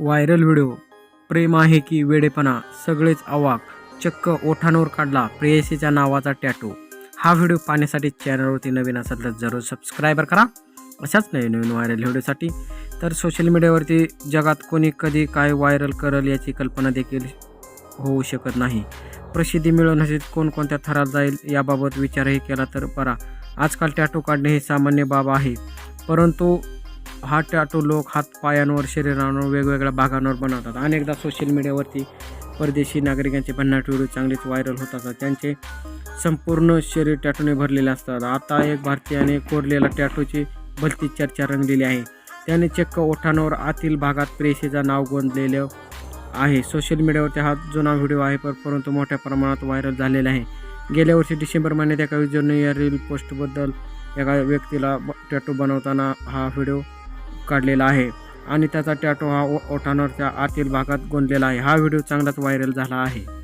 Viral video. प्रेम आहे की वेडेपणा सगळेच अवाक. चक्क ओठांवर काढला प्रेयसीच्या नावाचा टॅटू हा व्हिडिओ पाहण्यासाठी चॅनलवरती नवीन असेल तर जरूर सबस्क्रायबर करा. अशाच नवीन नवीन व्हायरल व्हिडिओसाठी. तर सोशल मीडियावरती जगात कोणी कधी काय व्हायरल करल याची कल्पना देखील होऊ शकत नाही. प्रसिद्धी मिळवण्यासाठी कोणकोणत्या थरात जाईल याबाबत विचारही केला तर बरा. आजकाल टॅटू काढणे हे सामान्य बाब आहे. परंतु हा टॅटू लोक हात पायांवर शरीरावर वेगवेगळ्या भागांवर बनवतात. अनेकदा सोशल मीडियावरती परदेशी नागरिकांचे भन्नाट व्हिडिओ चांगलेच व्हायरल होतात. त्यांचे संपूर्ण शरीर टॅटूने भरलेले असतात. आता एक भारतीयाने कोरलेला टॅटूची भलती चर्चा रंगलेली आहे. त्याने चक्क ओठांवर आतील भागात प्रेशीचं नाव गोंदलेलं आहे. सोशल मीडियावरती हा जुना व्हिडिओ आहे पर परंतु मोठ्या प्रमाणात व्हायरल झालेला आहे. गेल्या वर्षी डिसेंबर महिन्यात एका युजरने या रील पोस्टबद्दल एका व्यक्तीला टॅटू बनवताना हा व्हिडिओ काढलेला आहे आणि त्याचा टॅटो हा ओ- ओठांवरच्या आतील भागात गोंदलेला आहे. हा व्हिडिओ चांगलाच व्हायरल झाला आहे.